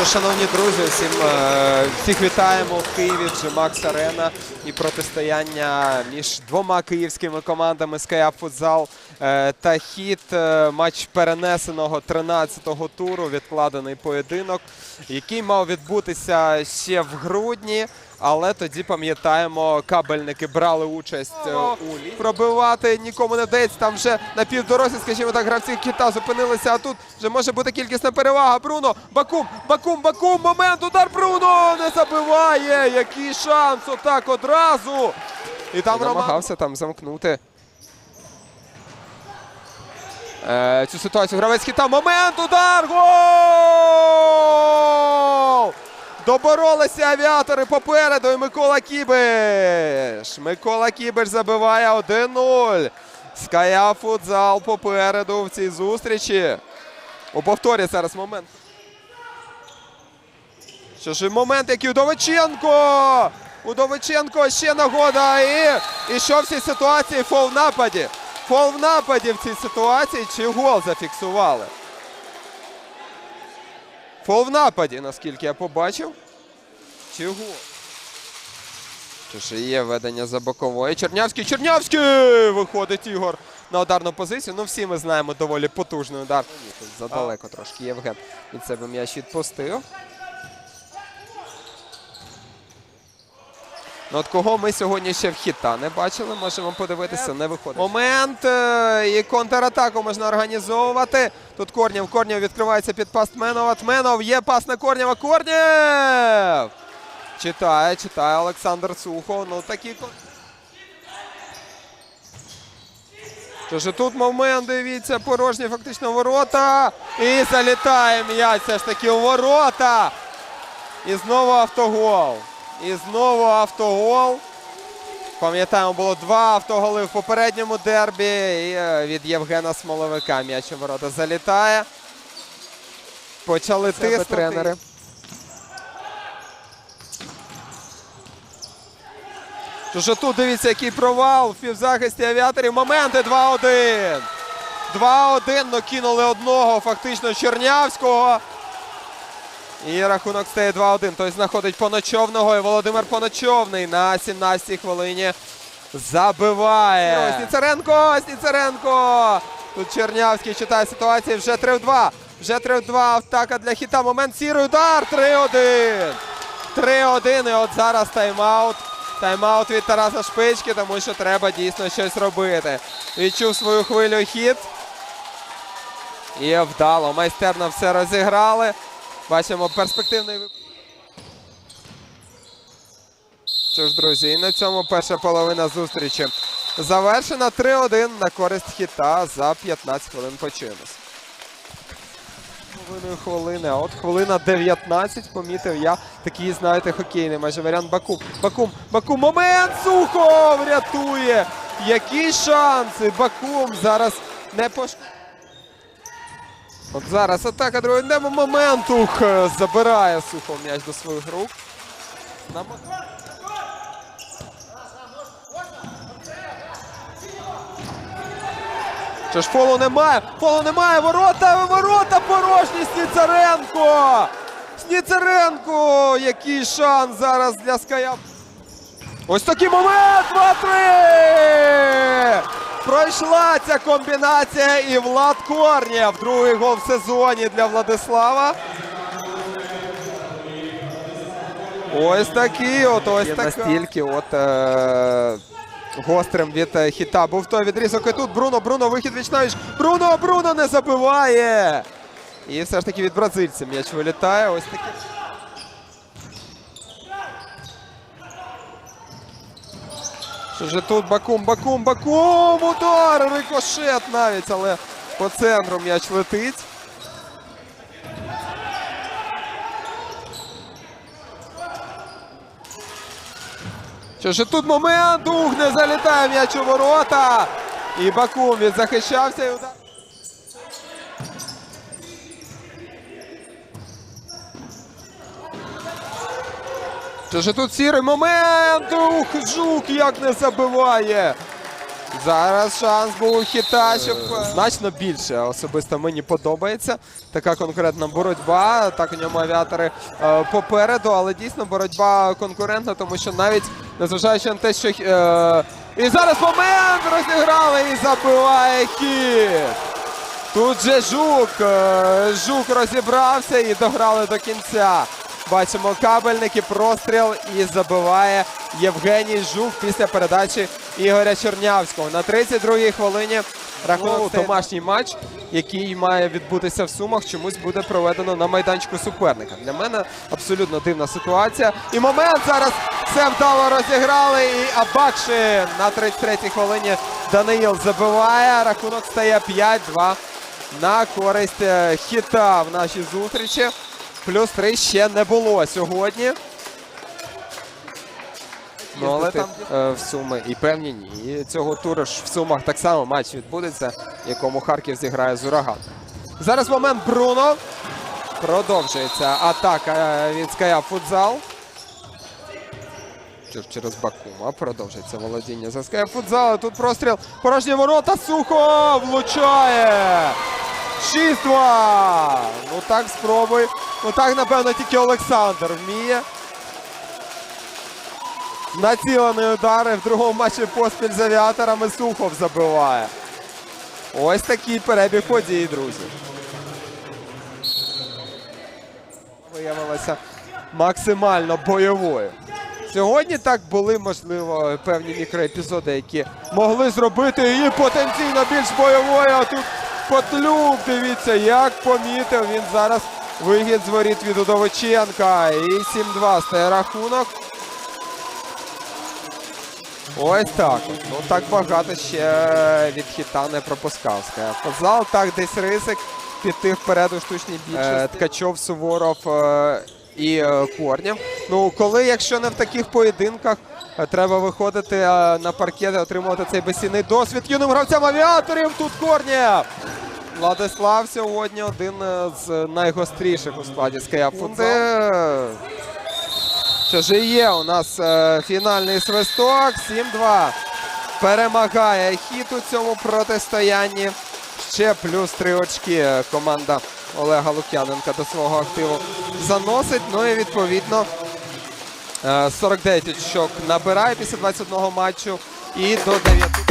Тож, шановні друзі, всім, е, всіх вітаємо в Києві. Вже Макс Арена і протистояння між двома київськими командами Ская Футзал та хід. Е, матч перенесеного 13-го туру, відкладений поєдинок, який мав відбутися ще в грудні. Але тоді пам'ятаємо, кабельники брали участь е, у лізі. Пробивати нікому не вдається. Там вже на півдорозі, скажімо так, гравці кіта зупинилися. А тут вже може бути кількісна перевага. Бруно, Бакум, Бакум, Бакум. Момент, удар Бруно не забиває. Який шанс отак одразу. І там намагався там замкнути. Е, цю ситуацію гравець хіта. Момент, удар! Гол! Доборолися авіатори попереду і Микола Кібиш. Микола Кібиш забиває 1-0. Ская футзал попереду в цій зустрічі. У повторі зараз момент. Що ж, момент, який Удовиченко! Удовиченко ще нагода. І, і що в цій ситуації? Фол в нападі. Фол в нападі в цій ситуації чи гол зафіксували? Фол в нападі, наскільки я побачив. Чи гол? Тож є ведення за бокової. Чернявський, Чернявський! Виходить Ігор на ударну позицію. Ну, всі ми знаємо доволі потужний удар. Задалеко трошки. Євген від себе м'яч відпустив. Ну, от кого ми сьогодні ще в хіта не бачили, можемо подивитися, не виходить. Момент е, і контратаку можна організовувати. Тут Корнєв, Корнєв відкривається під пас Тменова. Тменов є пас на Корнєва. Корнєв! Читає, читає Олександр Сухов. Ну такі Тож і тут момент, дивіться, порожні фактично ворота. І залітає м'яч все ж таки у ворота. І знову автогол. І знову автогол. Пам'ятаємо, було два автоголи в попередньому дербі. І е, від Євгена Смоловика м'яч у ворота залітає. Почали тиснути. тренери. Тож тут дивіться, який провал в півзахисті авіаторів. Моменти 2-1. 2-1, но кинули одного фактично Чернявського. І рахунок стає 2-1. Той знаходить Поночовного. І Володимир Поночовний на 17-й хвилині забиває. Сніцаренко! Сніцаренко! Тут Чернявський читає ситуацію. Вже 3-2. Вже 3-2. Атака для хіта. Момент сірий удар. 3-1. 3-1. І от зараз тайм-аут. Тайм-аут від Тараса Шпички, тому що треба дійсно щось робити. Відчув свою хвилю хід. І вдало. Майстерно все розіграли. Бачимо перспективний. Що ж, друзі, і на цьому перша половина зустрічі завершена 3-1 на користь хіта за 15 хвилин почуємось. Половиною хвилини, а от хвилина 19, помітив я. Такий, знаєте, хокейний майже варіант Бакум. Бакум, Бакум, момент! Сухов рятує! Які шанси! Бакум зараз не пош... От зараз атака другого небо момент. Ух, забирає Сухов м'яч до своїх рук. На мо- Що ж фолу немає? Фолу немає! Ворота! Ворота порожні! Сніцаренко! Сніцаренко! Який шанс зараз для Ская. Ось такий момент! 2-3! Пройшла ця комбінація і Влад Корнєв. Другий гол в сезоні для Владислава. Ось такий, от ось така. Настільки от е- гострим від е, хіта. Був той відрізок і тут. Бруно, Бруно, вихід вічнавіч. Бруно, Бруно не забиває. І все ж таки від бразильця м'яч вилітає. Ось таке. Що тут Бакум, Бакум, Бакум! Удар! Рикошет навіть, але по центру м'яч летить. Що ж тут момент, ух, не залітає м'яч у ворота. І Бакум відзахищався і удар. Що ж тут сірий момент, ух, жук як не забиває. Зараз шанс був у хіта, щоб е, значно більше. Особисто мені подобається така конкурентна боротьба. Так у ньому авіатори е, попереду, але дійсно боротьба конкурентна, тому що навіть незважаючи на те, що е, і зараз момент розіграли і забиває хід. Тут же жук. е, Жук розібрався і дограли до кінця. Бачимо кабельники, простріл і забиває Євгеній Жук після передачі Ігоря Чернявського. На 32-й хвилині рахунок домашній матч, який має відбутися в Сумах, чомусь буде проведено на майданчику суперника. Для мене абсолютно дивна ситуація. І момент зараз все вдало розіграли. І Абакшин на 33-й хвилині Даниїл забиває. Рахунок стає 5-2 на користь е, хіта в нашій зустрічі. Плюс 3 ще не було сьогодні. Ну, але там е, в Суми і певні ні. І цього туру ж в Сумах так само матч відбудеться, в якому Харків зіграє з Ураган. Зараз момент Бруно. Продовжується атака е, від Ская Футзал. Через Бакума продовжується володіння за Ская Футзал. Тут простріл. Порожні ворота. Сухо влучає. 6-2. Ну так спробуй. Ну так, напевно, тільки Олександр вміє. Націлений удар і в другому матчі поспіль з авіаторами Сухов забиває. Ось такий перебіг подій, друзі. Виявилася максимально бойовою. Сьогодні так були, можливо, певні мікроепізоди, які могли зробити її потенційно більш бойовою. А тут Потлюк, дивіться, як помітив він зараз вихід з воріт від Удовиченка. І 7-2 стає рахунок. Ось так. Ну так багато ще від хіта не пропускав. Скає Фазал. Так, десь ризик піти вперед у штучній більшості. Е, Ткачов, Суворов е, і е, Корнєв. Ну, коли, якщо не в таких поєдинках, треба виходити на паркет і отримувати цей безцінний досвід юним гравцям авіаторів. Тут Корнєв. Владислав сьогодні один е, з найгостріших у складі Ская Футзал. Що ж і є у нас е, фінальний свисток. 7-2. Перемагає хід у цьому протистоянні. Ще плюс три очки е, команда Олега Лук'яненка до свого активу заносить. Ну і відповідно е, 49 очок набирає після 21 матчу. І до 9.